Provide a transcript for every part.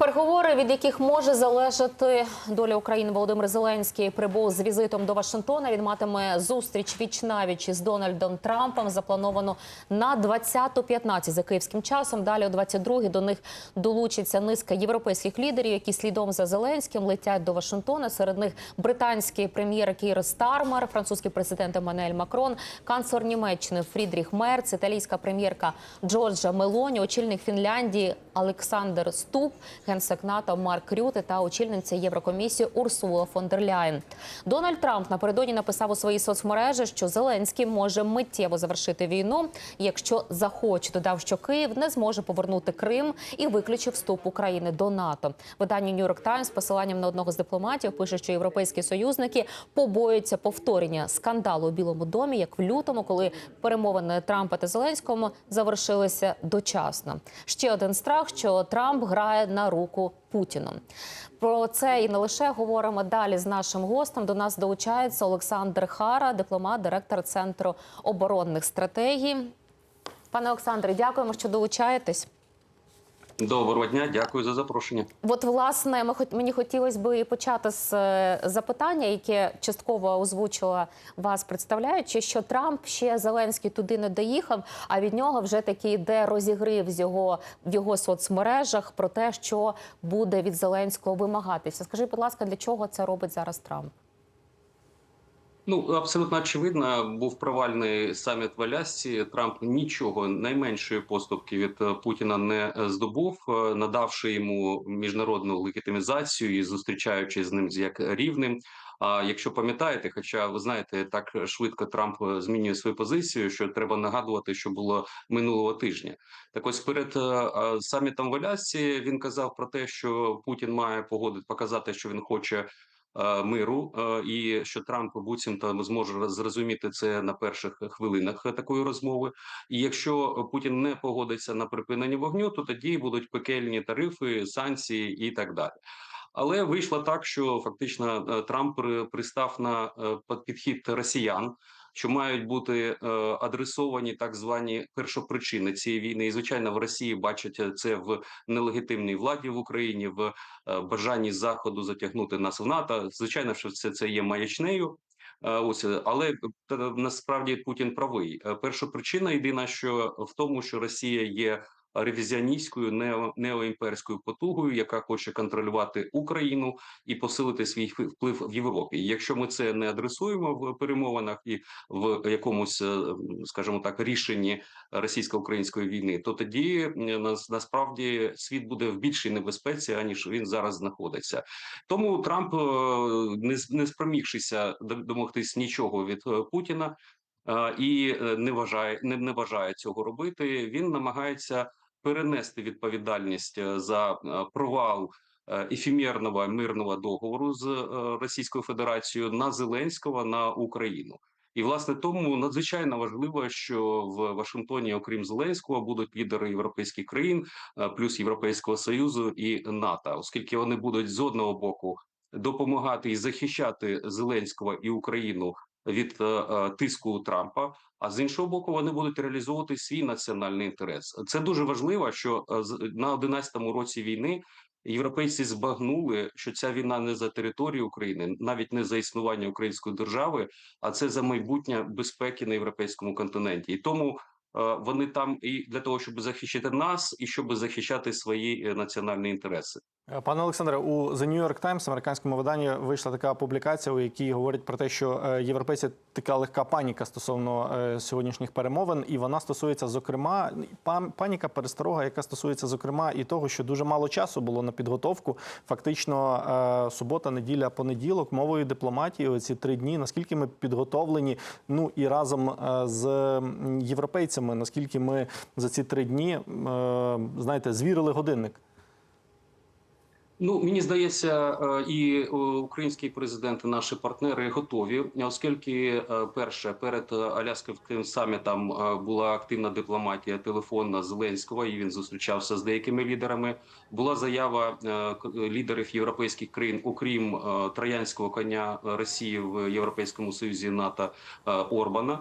Переговори, від яких може залежати доля України, Володимир Зеленський прибув з візитом до Вашингтона. Він матиме зустріч віч навіч із Дональдом Трампом. Заплановано на 20.15 за київським часом. Далі о 22.00 до них долучиться низка європейських лідерів, які слідом за Зеленським летять до Вашингтона. Серед них британський прем'єр Кір Стармер, французький президент Еммануель Макрон, канцлер Німеччини Фрідріх Мерц, італійська прем'єрка Джорджа Мелоні, очільник Фінляндії Олександр Ступ, генсек НАТО Марк Рюте та очільниця Єврокомісії Урсула фон дер Ляєн. Дональд Трамп напередодні написав у своїй соцмережі, що Зеленський може миттєво завершити війну, якщо захоче. Додав, що Київ не зможе повернути Крим і виключив вступ України до НАТО. Видання Times з посиланням на одного з дипломатів пише, що європейські союзники побоюються повторення скандалу у Білому домі, як в лютому, коли перемовини Трампа та Зеленського завершилися дочасно. Ще один страх, що Трамп грає на руку Путіну. Про це і не лише говоримо далі з нашим гостем. До нас долучається Олександр Хара, дипломат, директор центру оборонних стратегій. Пане Олександре, дякуємо, що долучаєтесь. Доброго дня, дякую за запрошення. От, власне, ми мені хотілося б і почати з е, запитання, яке частково озвучила вас, представляючи, що Трамп ще Зеленський туди не доїхав, а від нього вже таки йде розігрів з його в його соцмережах про те, що буде від Зеленського вимагатися. Скажіть, будь ласка, для чого це робить зараз Трамп? Ну абсолютно очевидно, був провальний саміт в Алясці. Трамп нічого найменшої поступки від е, Путіна не е, здобув, е, надавши йому міжнародну легітимізацію і зустрічаючись з ним як рівним. А якщо пам'ятаєте, хоча ви знаєте, так швидко Трамп змінює свою позицію, що треба нагадувати, що було минулого тижня. Так ось перед самітом в Алясці він казав про те, що Путін має погодити показати, що він хоче миру, е, і що Трамп буцімто зможе зрозуміти це на перших хвилинах такої розмови. І якщо Путін не погодиться на припинення вогню, то тоді будуть пекельні тарифи, санкції і так далі. Але вийшло так, що фактично е, Трамп пристав на е, підхід росіян. Що мають бути е, адресовані так звані першопричини цієї війни, і звичайно в Росії бачать це в нелегітимній владі в Україні, в е, бажанні заходу затягнути нас в НАТО. Звичайно, що все це є маячнею. Е, Ось, е, але е, насправді Путін правий. Е, Перша причина єдина, що в тому, що Росія є ревізіоністською нео, неоімперською потугою, яка хоче контролювати Україну і посилити свій вплив в Європі. Якщо ми це не адресуємо в перемовинах і в якомусь, е, скажімо так, рішенні російсько-української війни, то тоді нас насправді світ буде в більшій небезпеці, аніж він зараз знаходиться. Тому Трамп, е, не, не спромігшися домогтись нічого від е, Путіна. І не вважає, не, не бажає цього робити. Він намагається перенести відповідальність е, за е, провал е, ефемерного мирного договору з Російською Федерацією на Зеленського на Україну. І власне тому надзвичайно важливо, що в Вашингтоні, окрім Зеленського, будуть лідери європейських країн, плюс Європейського союзу і НАТО, оскільки вони будуть з одного боку допомагати і захищати Зеленського і Україну від е, е, тиску Трампа. А з іншого боку, вони будуть реалізовувати свій національний інтерес. Це дуже важливо, що е, на 11-му році війни європейці збагнули, що ця війна не за територію України, навіть не за існування української держави, а це за майбутнє безпеки на європейському континенті. І тому вони там і для того, щоб захищати нас, і щоб захищати свої національні інтереси. Е, Пане Олександре, у The New York Times, американському виданні, вийшла така публікація, у якій говорять про те, що е, європейці така легка паніка стосовно е, сьогоднішніх перемовин, і вона стосується, зокрема, паніка пересторога, яка стосується, зокрема, і того, що дуже мало часу було на підготовку. Фактично, субота, неділя, понеділок, мовою дипломатії. Оці три дні. Наскільки ми підготовлені? Ну і разом з європейцями, наскільки ми за ці три дні, знаєте, звірили годинник. Ну мені здається, е, і е, український президент, наші партнери готові, оскільки е, перше перед Алясківським самітом була активна дипломатія телефонна Зеленського, і він зустрічався з деякими лідерами. Була заява лідерів європейських країн, окрім троянського коня Росії в Європейському Союзі НАТО Орбана.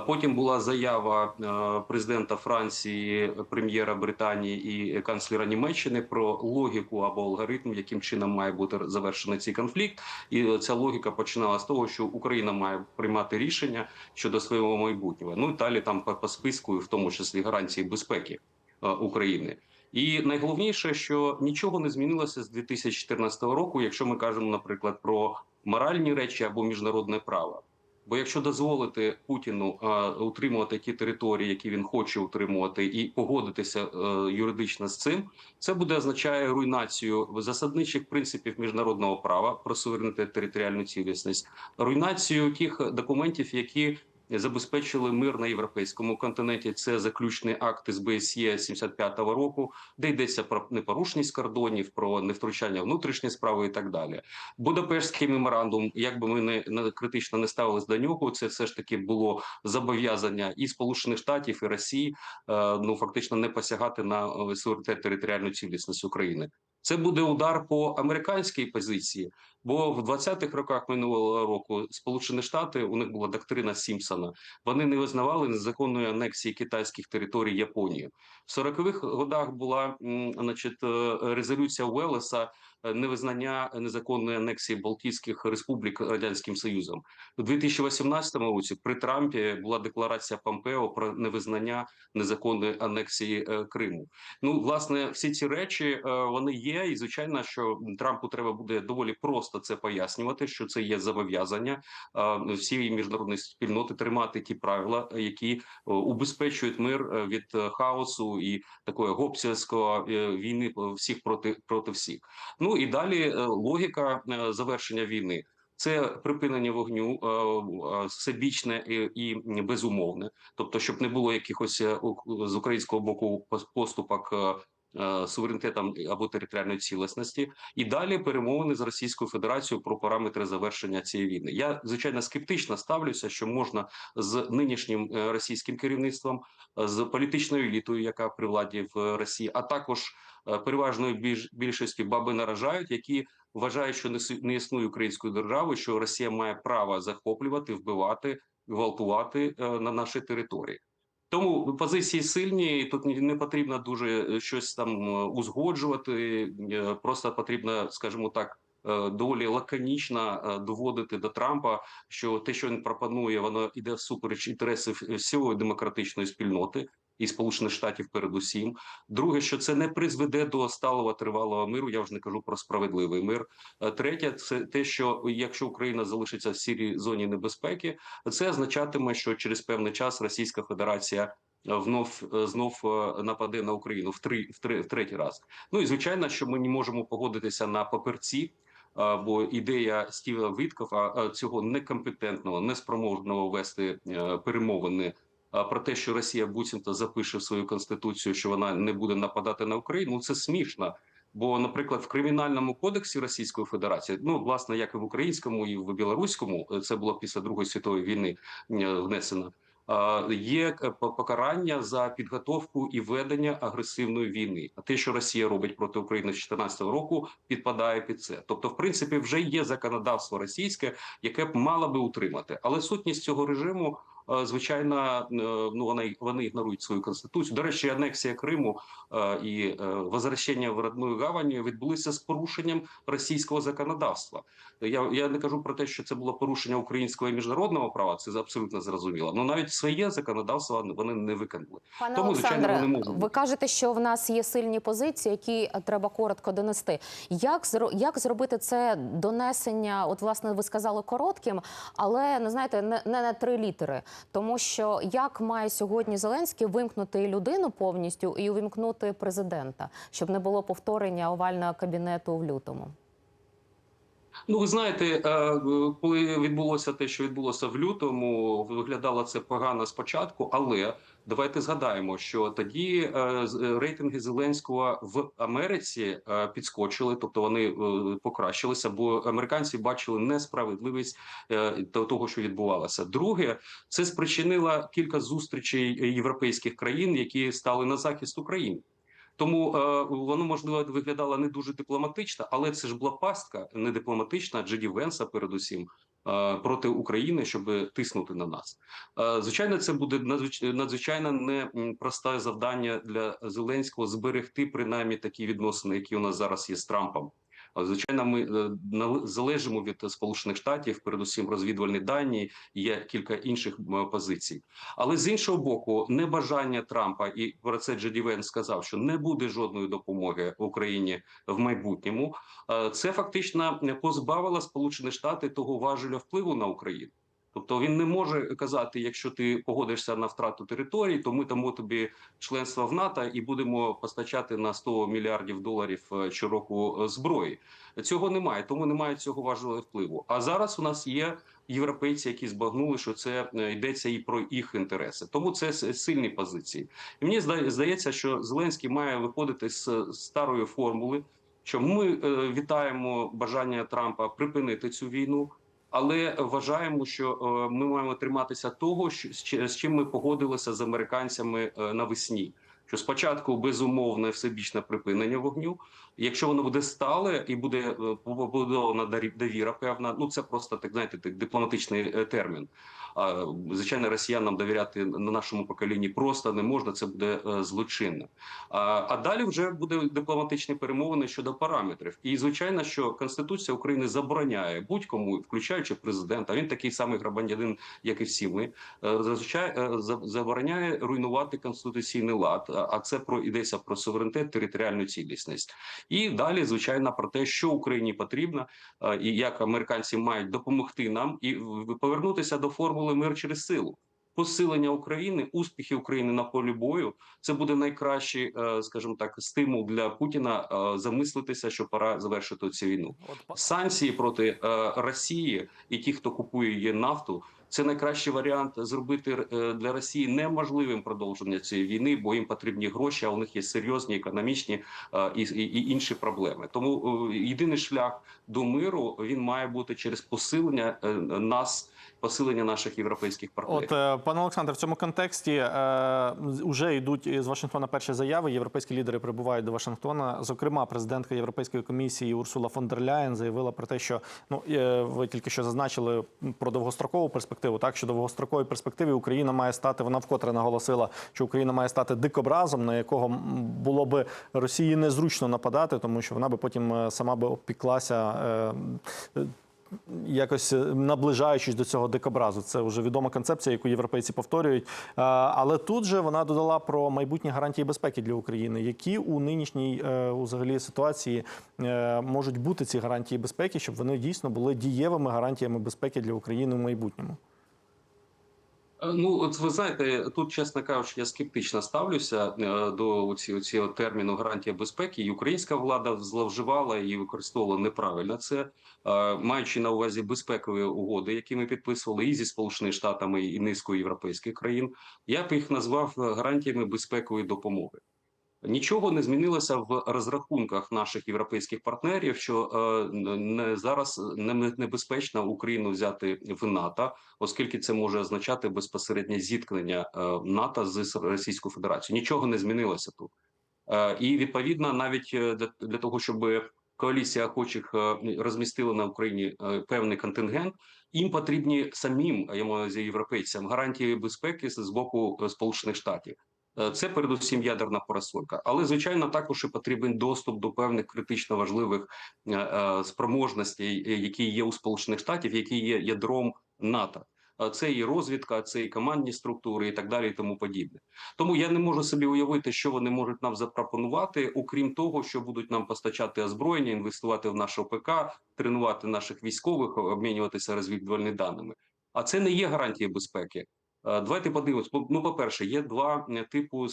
Потім була заява е, президента Франції, прем'єра Британії і канцлера Німеччини про логіку або алгоритм, яким чином має бути завершений цей конфлікт. І ця логіка починала з того, що Україна має приймати рішення щодо свого майбутнього. Ну і далі там по, по списку, в тому числі гарантії безпеки е, України. І найголовніше, що нічого не змінилося з 2014 року, якщо ми кажемо, наприклад, про моральні речі або міжнародне право. Бо якщо дозволити Путіну а, утримувати ті території, які він хоче утримувати, і погодитися а, юридично з цим, це буде означає руйнацію засадничих принципів міжнародного права про суверенітет територіальну цілісність, руйнацію тих документів, які забезпечили мир на європейському континенті. Це заключний акт з БСЄ 75-го року, де йдеться про непорушність кордонів, про невтручання внутрішні справи і так далі. Будапештський меморандум, як би ми не, не критично не ставились до нього, це все ж таки було зобов'язання і Сполучених Штатів і Росії. Е, ну фактично не посягати на е, суверенітет територіальну цілісність України. Це буде удар по американській позиції, бо в 20-х роках минулого року Сполучені Штати у них була доктрина Сімпсона. Вони не визнавали незаконної анексії китайських територій Японії. В 40-х годах була значить, е, резолюція Уеллеса е, невизнання незаконної анексії Балтійських республік радянським союзом у 2018 році. При Трампі була декларація Помпео про невизнання незаконної анексії е, Криму. Ну, власне, всі ці речі е, вони є, і звичайно, що Трампу треба буде доволі просто це пояснювати, що це є зобов'язання е, всієї міжнародної спільноти тримати ті правила, які е, убезпечують мир е, від е, хаосу і такої гопсівського е, війни е, всіх проти проти всіх. Ну і далі е, логіка е, завершення війни. Це припинення вогню е, всебічне і, безумовне, тобто, щоб не було якихось з українського боку поступок суверенітетом або територіальної цілісності, і далі перемовини з Російською Федерацією про параметри завершення цієї війни. Я звичайно скептично ставлюся, що можна з нинішнім е, російським керівництвом, е, з політичною елітою, яка при владі в е, Росії, а також е, переважною більш- більшістю баби наражають, які вважають, що не існує української держави, що Росія має право захоплювати, вбивати, гвалтувати е, на нашій території. Тому позиції сильні, і тут не потрібно дуже е, щось там е, узгоджувати. е, Просто потрібно, скажімо так, доволі лаконічно доводити до Трампа, що те, що він пропонує, воно іде всупереч інтересів всього демократичної спільноти. І Сполучених Штатів передусім, друге, що це не призведе до сталого тривалого миру. Я вже не кажу про справедливий мир. Е, Третє, це те, що якщо Україна залишиться в сірій зоні небезпеки, це означатиме, що через певний час Російська Федерація е, внов е, знов нападе на Україну в три в три в третій раз. Ну і звичайно, що ми не можемо погодитися на паперці. Бо ідея Стіва Віткофа е, цього некомпетентного, неспроможного вести перемовини про те, що Росія буцімто запише в свою конституцію, що вона не буде нападати на Україну. Ну, це смішно. Бо, наприклад, в кримінальному кодексі Російської Федерації, ну власне, як і в українському, і в білоруському, е, це було після Другої світової війни е, внесено. Є е, покарання за підготовку і ведення агресивної війни. А те, що Росія робить проти України з 2014 року, підпадає під це. Тобто, в принципі, вже є законодавство російське, яке б мало би утримати. Але сутність цього режиму, звичайно, е, ну вони, вони ігнорують свою конституцію. До речі, анексія Криму е, і е, возвращення в родную гавань відбулися з порушенням російського законодавства. Я, я не кажу про те, що це було порушення українського і міжнародного права. Це абсолютно зрозуміло. Ну навіть своє законодавство вони не виконали. Пане Тому, звичайно, Олександре, вони можуть ви кажете, що в нас є сильні позиції, які е, треба коротко донести. Як як зробити це донесення? От власне ви сказали коротким, але не знаєте, не, не на три літери. Тому що як має сьогодні Зеленський вимкнути людину повністю і увімкнути президента, щоб не було повторення овального кабінету в лютому? Ну, ви знаєте, е, коли відбулося те, що відбулося в лютому, виглядало це погано спочатку, але давайте згадаємо, що тоді е, е, рейтинги Зеленського в Америці підскочили, тобто вони покращилися, бо американці бачили несправедливість того, що відбувалося. Друге, це спричинило кілька зустрічей європейських країн, які стали на захист України. Тому е, воно можливо виглядало не дуже дипломатично, але це ж була пастка не дипломатична, Джеді Венса, передусім. е, Проти України, щоб тиснути на нас, Е, звичайно, це буде надзвич- надзвичайно непросте завдання для Зеленського зберегти принаймні такі відносини, які у нас зараз є з Трампом. Звичайно, ми е, залежимо від Сполучених Штатів, передусім розвідувальні дані. Є кілька інших позицій. Але з іншого боку, небажання Трампа і про це Джеді Венс сказав, що не буде жодної допомоги Україні в майбутньому. е, Це фактично позбавило Сполучені Штати того важеля впливу на Україну. Тобто він не може казати, якщо ти погодишся на втрату території, то ми дамо тобі членство в НАТО і будемо постачати на 100 мільярдів доларів е, щороку е, зброї. Цього немає, тому немає цього важливого впливу. А зараз у нас є європейці, які збагнули, що це е, йдеться і про їх інтереси. Тому це сильні позиції. І мені зда- здається, що Зеленський має виходити з старої формули, що ми вітаємо бажання Трампа припинити цю війну. Але вважаємо, що е, ми маємо триматися того, з чим ми погодилися з американцями е, навесні. Що спочатку безумовне всебічне припинення вогню. Якщо воно буде стале і буде е, побудована довіра, певна, ну це просто так знаєте, так дипломатичний е, термін. Звичайно, росіянам довіряти на нашому поколінні просто не можна. Це буде е, злочинно. А, далі вже буде дипломатичні перемовини щодо параметрів. І звичайно, що Конституція України забороняє будь-кому, включаючи президента. Він такий самий громадянин, як і всі ми. Зазвичай забороняє руйнувати конституційний лад. А це про йдеться про суверенітет, територіальну цілісність. І далі, звичайно, про те, що Україні потрібно, е, і як американці мають допомогти нам і повернутися до формули мир через силу. Посилення України, успіхи України на полі бою це буде найкращий, е, скажімо так, стимул для Путіна е, замислитися, що пора завершити цю війну. Санкції проти Росії і ті, хто купує її нафту, це найкращий варіант зробити е, для Росії неможливим продовження цієї війни, бо їм потрібні гроші, а у них є серйозні економічні е, і, і, інші проблеми. Тому е, єдиний шлях до миру він має бути через посилення нас, посилення наших європейських партнерів. От, пане Олександре, в цьому контексті е, вже йдуть з Вашингтона перші заяви. Європейські лідери прибувають до Вашингтона. Зокрема, президентка Європейської комісії Урсула фон дер Ляєн заявила про те, що ну е, ви тільки що зазначили про довгострокову перспективу. Так що довгостроковій перспективі Україна має стати. Вона вкотре наголосила, що Україна має стати дикобразом, на якого було би Росії незручно нападати, тому що вона би потім е, сама би опіклася. Е, е, якось е, наближаючись до цього дикобразу. Це вже відома концепція, яку європейці повторюють. Але тут же вона додала про майбутні гарантії безпеки для України, які у нинішній е, взагалі ситуації е, можуть бути ці гарантії безпеки, щоб вони дійсно були дієвими гарантіями безпеки для України в майбутньому. Е, Ну, от ви знаєте, тут, чесно кажучи, я скептично ставлюся е, до цього цього терміну гарантія безпеки. І українська влада зловживала і використовувала неправильно це, е, маючи на увазі безпекові угоди, які ми підписували і зі Сполученими Штатами, і низкою європейських країн. Я б їх назвав гарантіями безпекової допомоги. Нічого не змінилося в розрахунках наших європейських партнерів, що е, не зараз не- небезпечно Україну взяти в НАТО, оскільки це може означати безпосереднє зіткнення е, НАТО з Російською Федерацією. Нічого не змінилося тут, Е, і відповідно, навіть для, того, щоб коаліція охочих розмістила на Україні певний контингент, їм потрібні самим я маю європейцям гарантії безпеки з боку Сполучених Штатів. Е, Це передусім ядерна парасолька, але звичайно також і потрібен доступ до певних критично важливих е, е, спроможностей, які є у Сполучених Штатів, які є ядром НАТО. Це і розвідка, це і командні структури, і так далі, і тому подібне. Тому я не можу собі уявити, що вони можуть нам запропонувати, окрім того, що будуть нам постачати озброєння, інвестувати в наш ОПК, тренувати наших військових, обмінюватися розвідувальними даними. А це не є гарантія безпеки. Е, Давайте подивимось. По- Ну, по-перше, є два е, типу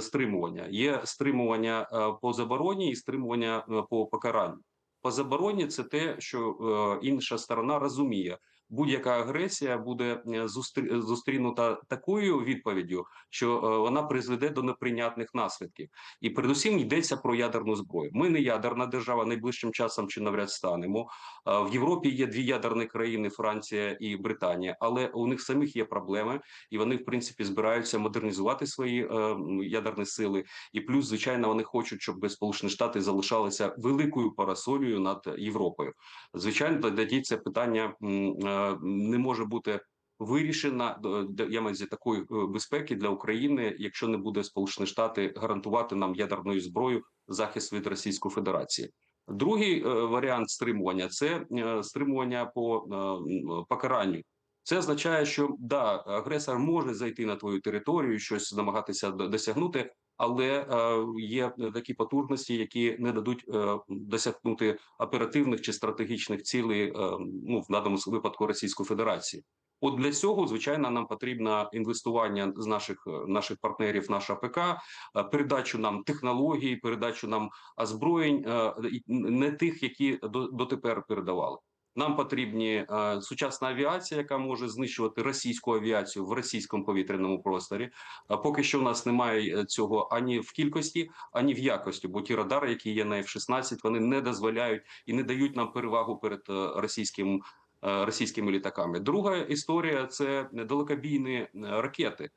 стримування: є стримування е, по забороні і стримування по покаранню. По забороні це те, що інша сторона розуміє, будь-яка агресія буде е, зустрі- зустрінута такою відповіддю, що е, вона призведе до неприйнятних наслідків. І передусім йдеться про ядерну зброю. Ми не ядерна держава, найближчим часом чи навряд станемо. Е, В Європі є дві ядерні країни Франція і Британія, але у них самих є проблеми, і вони в принципі збираються модернізувати свої е, ядерні сили. І плюс, звичайно, вони хочуть, щоб Сполучені Штати залишалися великою парасолею над Європою. Звичайно, тоді це питання е, не може бути. Вирішена я маю такої е, безпеки для України, якщо не буде Сполучені Штати гарантувати нам ядерною зброєю захист від Російської Федерації. Другий е, варіант стримування це е, стримування по покаранню. Це означає, що да, агресор може зайти на твою територію, щось намагатися досягнути, але е, є такі потужності, які не дадуть е, досягнути оперативних чи стратегічних цілей, е, ну в даному випадку Російської Федерації. От для цього, звичайно, нам потрібно інвестування з наших е, наших партнерів, наша АПК, е, передачу нам технологій, передачу нам озброєнь, е, не тих, які до, дотепер передавали. Нам потрібні е, сучасна авіація, яка може знищувати російську авіацію в російському повітряному просторі. А поки що в нас немає е, цього ані в кількості, ані в якості, бо ті радари, які є на F-16, вони не дозволяють і не дають нам перевагу перед е, російським е, російськими літаками. Друга історія це далекобійні е, ракети.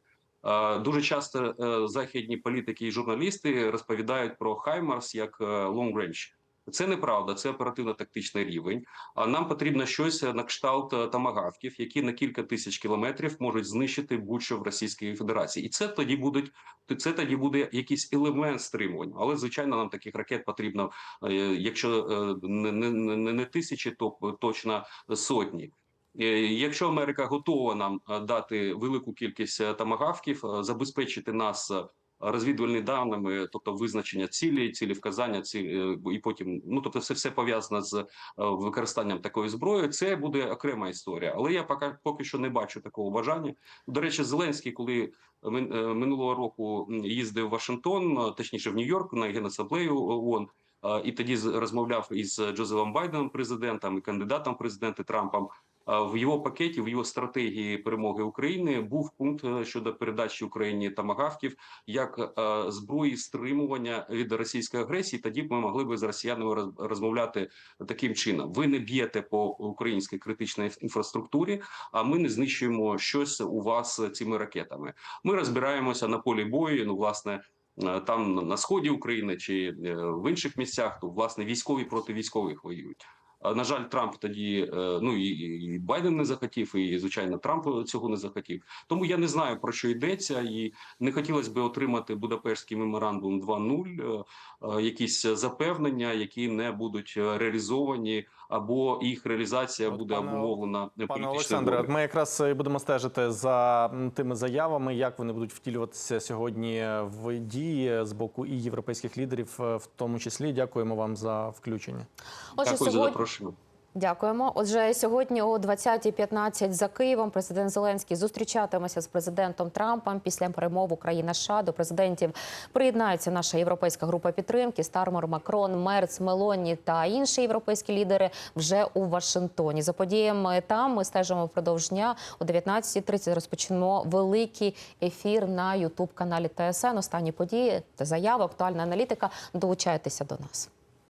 Дуже часто західні політики і журналісти розповідають про Хаймарс як long range. Це неправда, це оперативно-тактичний рівень. А нам потрібно щось на кшталт е, тамагавків, які на кілька тисяч кілометрів можуть знищити будь-що в Російській Федерації, і це тоді будуть це тоді буде якийсь елемент стримування. Але звичайно, нам таких ракет потрібно, е, якщо е, не, не, не, не тисячі, то точно сотні. Якщо Америка готова нам дати велику кількість тамагавків, забезпечити нас е, розвідувальними даними, тобто визначення цілі, цілі вказання, цілі і потім, ну тобто, все все пов'язане з е, використанням такої зброї. Це буде окрема історія. Але я поки поки що не бачу такого бажання. До речі, Зеленський, коли е, минулого року їздив в Вашингтон, е, точніше в Нью-Йорк на генасамблею ООН, е, і тоді розмовляв із Джозефом Байденом, президентом і кандидатом в президенти Трампом. В його пакеті, в його стратегії перемоги України був пункт е, щодо передачі Україні тамагавків як е, зброї стримування від російської агресії. Тоді б ми могли би з росіянами роз- розмовляти таким чином: ви не б'єте по українській критичній інфраструктурі, а ми не знищуємо щось у вас цими ракетами. Ми розбираємося на полі бою. Ну, власне. е, Там на сході України чи в інших місцях, то власне військові проти військових воюють. На жаль, Трамп тоді е, ну і, і Байден не захотів, і звичайно Трамп цього не захотів. Тому я не знаю про що йдеться, і не хотілося б отримати Будапештський меморандум 2.0, е, е, якісь запевнення, які не будуть реалізовані, або їх реалізація От, буде пане- обумовлена Пане Олександре, ми якраз і будемо стежити за тими заявами, як вони будуть втілюватися сьогодні в дії з боку і європейських лідерів, е, в тому числі. Дякуємо вам за включення. Отже, Дякую за запрошення. Дякуємо. Отже, сьогодні о 20.15 за Києвом президент Зеленський зустрічатиметься з президентом Трампом після перемов Україна США до президентів. Приєднається наша європейська група підтримки. Стармер, Макрон, Мерц, Мелоні та інші європейські лідери вже у Вашингтоні. За подіями там ми стежимо впродовж дня о 19.30 Розпочнемо великий ефір на Ютуб каналі ТСН. Останні події та заяви, актуальна аналітика. Долучайтеся до нас.